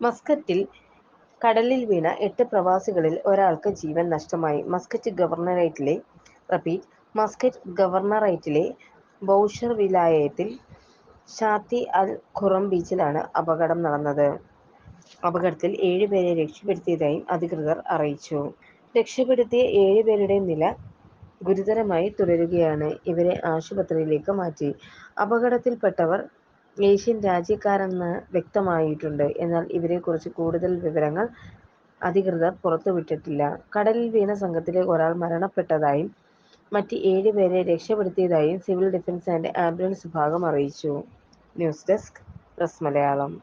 മസ്കറ്റിൽ കടലിൽ വീണ എട്ട് പ്രവാസികളിൽ ഒരാൾക്ക് ജീവൻ നഷ്ടമായി. മസ്കറ്റ് ഗവർണറേറ്റിലെ റപ്പീറ്റ് മസ്കറ്റ് ഗവർണറേറ്റിലെ ബൗഷർ വിലായത്തിൽ ഷാത്തി അൽ ഖുറം ബീച്ചിലാണ് അപകടം നടന്നത്. അപകടത്തിൽ ഏഴ് പേരെ രക്ഷപ്പെടുത്തിയതായും അധികൃതർ അറിയിച്ചു. രക്ഷപ്പെടുത്തിയ ഏഴ് പേരുടെയും നില ഗുരുതരമായി തുടരുകയാണ്. ഇവരെ ആശുപത്രിയിലേക്ക് മാറ്റി. അപകടത്തിൽപ്പെട്ടവർ ഏഷ്യൻ രാജ്യക്കാരെന്ന് വ്യക്തമായിട്ടുണ്ട്. എന്നാൽ ഇവരെക്കുറിച്ച് കൂടുതൽ വിവരങ്ങൾ അധികൃതർ പുറത്തുവിട്ടിട്ടില്ല. കടലിൽ വീണ സംഘത്തിലെ ഒരാൾ മരണപ്പെട്ടതായും മറ്റ് ഏഴ് പേരെ രക്ഷപ്പെടുത്തിയതായും സിവിൽ ഡിഫൻസ് ആൻഡ് ആംബുലൻസ് വിഭാഗം അറിയിച്ചു. News desk press Malayalam